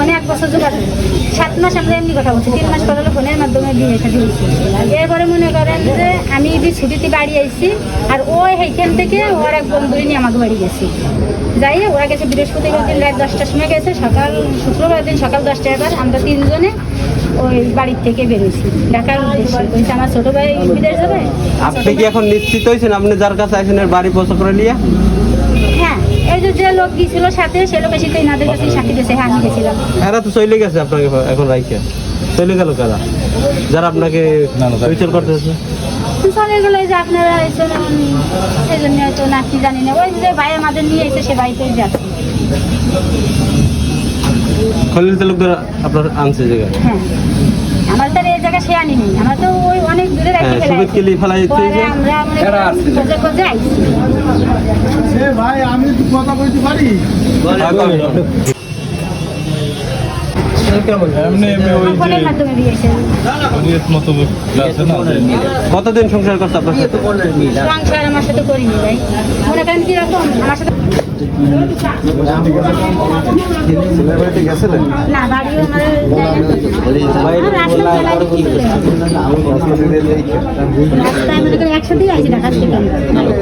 ফোনে এক বছর যোগাযোগ সাত মাস আমরা এমনি কথা বলছি, তিন মাস পর ফোনের মাধ্যমে বিয়ে হয়েছে। এরপরে মনে করেন যে আমি এটি ছুটিতে বাড়ি আইছি, আর ও সেইখান থেকে ওর এক বন্ধু নিয়ে আমাকে বাড়ি গেছি। যাই ওরা গেছে বৃহস্পতিবার দিন রাত দশটার সময় গেছে, সকাল, শুক্রবার দিন সকাল দশটায় এবার আমরা তিনজনে ওই বাড়ির থেকে বেরোইছি। ঢাকার উদ্দেশ্যে। আমার ছোটো ভাই বিদেশ যাবে? আপনি কি এখন নিশ্চিত হয়েছেন? আপনি যার কাছে এর বাড়ি পৌঁছ করে নিয়ে? এই যে যে লোক গিয়েছিল সাথে সে লোক এসে তো এনাদের কাছে সাক্ষী দিয়েছে হ্যাঁ আমি গেছিলাম। এরা তো চলে গেছে আপনাকে এখন রাইখে। চলে গেল কারা? যারা আপনাকে করতেছে চলে গেলো এই যে আপনারা এসে সেই জন্য হয়তো না কি জানি না। ওই যে ভাই আমাদের নিয়ে এসে সে যাচ্ছে। খলিল তালুকদার আপনার আনছে জায়গায়? হ্যাঁ। আমার তো আর এই জায়গা সে আনিনি। আমার তো ওই অনেক দূরে রাখি হ্যাঁ, সুবিধ কেলি ফেলাই দিতে ভাই আমি কথা বলতে পারি। কতদিন সংসার করছে আপনার সাথে? সংসার আমার সাথে করিনি ভাই। মনে করেন কীরকম? আমার সাথে করে?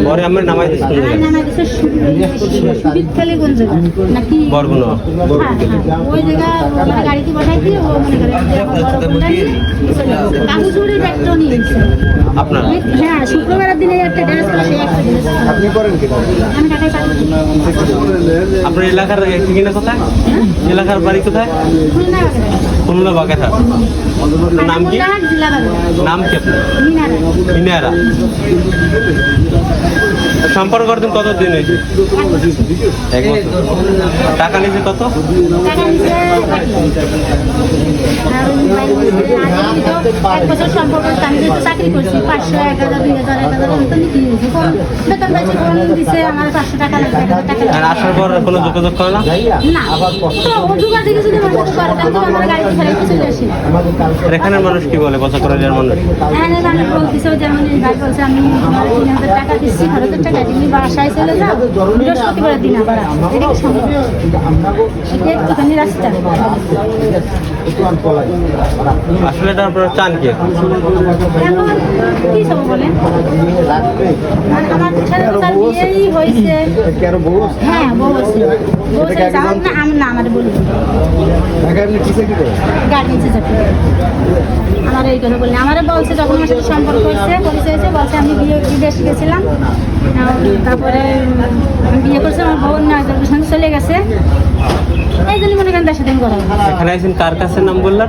পরে আমরা নামাই দিচ্ছি বরগুনা। ওই জায়গা গাড়িতে বসাই দিয়ে ও মনে। আপনার হ্যাঁ শুক্রবারের দিনে একটা ড্রেস সেই একটা ড্রেস আপনি করেন কি আমি করি। আপনার এলাকার ঠিকানা কোথায় এলাকার বাড়ি কোথায়? খুলনা বাগেরহাট নাম কি? নাম কি আপনার? মিনারা। সম্পর্ক করতেন কত দিন হয়েছে? এক বছর টাকা নিয়েছে কত? আসার পর কোনো যোগাযোগ করে না? আসি? এখানের মানুষ কি বলে? বছর করে মানুষ না আমি বলতেছে যেমন ভাই বলছে আমি তিন হাজার টাকা দিচ্ছি খরচের টাকা তুমি বাসায় চলে যাও বৃহস্পতিবার দিন আবার এটা কি সম্ভব? এটা একটুখানি রাস্তা। আসলে এটা আপনারা চান কি? এখন? এখন কি সব বলেন? আমার সাথে তো তার বিয়েই হয়েছে। বউ আছে? হ্যাঁ বউ আছে। বউ আছে আমার না আমার না আমার বলি গাড়ি নিচে চাকরি আমার এই কথা বললেন আমারও বলছে যখন আমার সাথে সম্পর্ক হয়েছে পরিচয় হয়েছে বলছে আমি বিয়ে বিদেশ গেছিলাম। তারপরে আমি বিয়ে করছি আমার বোন না সঙ্গে চলে গেছে। এই জন্য মনে করেন তার সাথে কথা এখানে আছেন কার কাছে নাম বললেন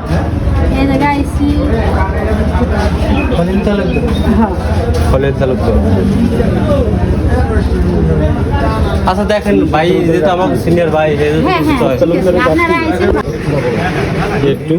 এই জায়গায় আইসি হ্যাঁ। খলিল তালুকদার। আচ্ছা দেখেন ভাই যেহেতু আমার সিনিয়র ভাই হ্যাঁ হ্যাঁ একটু